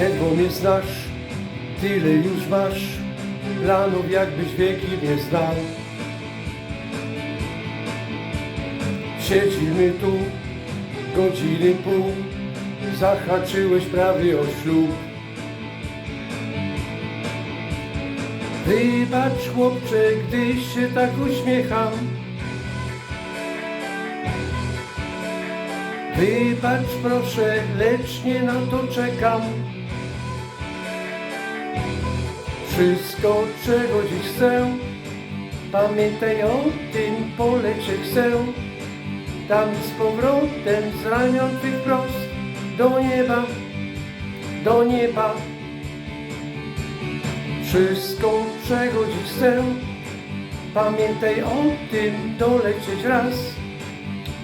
ledwo mnie znasz, tyle już masz planów, jakbyś wieki nie znał. Siedzimy tu godziny pół, zahaczyłeś prawie o ślub. Wybacz chłopcze, gdy się tak uśmiecham. Wybacz proszę, lecz nie na to czekam. Wszystko, czego dziś chcę, pamiętaj o tym, polecie chcę. Tam z powrotem z ramion twych prost do nieba, do nieba. Wszystko, czego dziś chcę, pamiętaj o tym, dolecieć raz.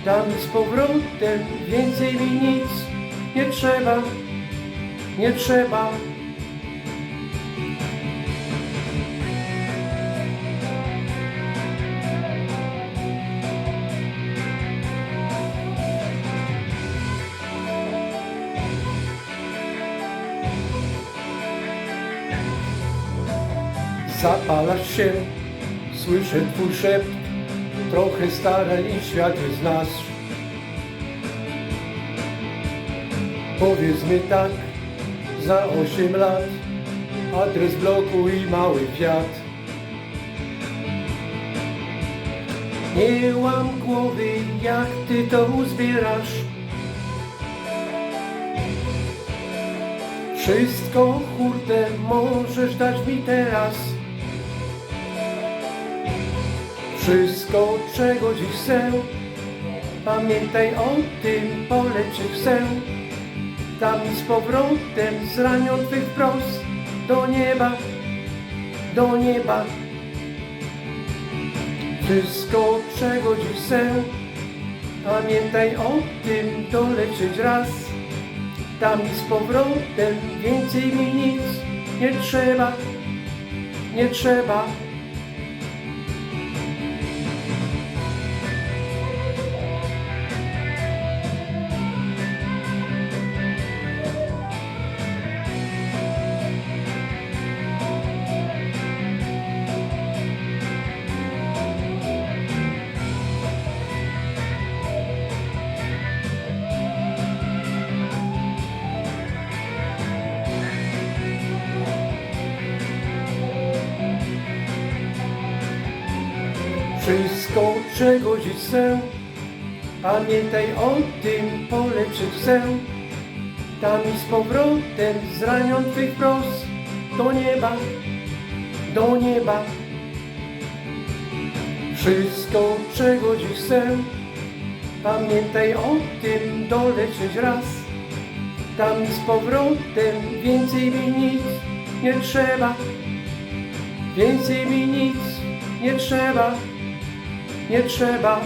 Tam z powrotem więcej mi nic nie trzeba, nie trzeba. Zapalasz się, słyszę twój szept, trochę stara i świat jest nasz. Powiedz mi tak, za osiem lat, adres bloku i mały kwiat. Nie łam głowy, jak ty to uzbierasz. Wszystko hurtem możesz dać mi teraz. Wszystko, czego dziś chcę, pamiętaj o tym, polecieć chcę. Tam z powrotem z ramion twych prost do nieba, do nieba. Wszystko, czego dziś chcę, pamiętaj o tym, dolecieć raz. Tam z powrotem więcej mi nic nie trzeba, nie trzeba. Wszystko, czego dziś chcę, pamiętaj o tym, polecieć chcę. Tam i z powrotem z ramion twych prost do nieba, do nieba. Wszystko, czego dziś chcę, pamiętaj o tym, dolecieć raz. Tam i z powrotem więcej mi nic nie trzeba, więcej mi nic nie trzeba nie trzeba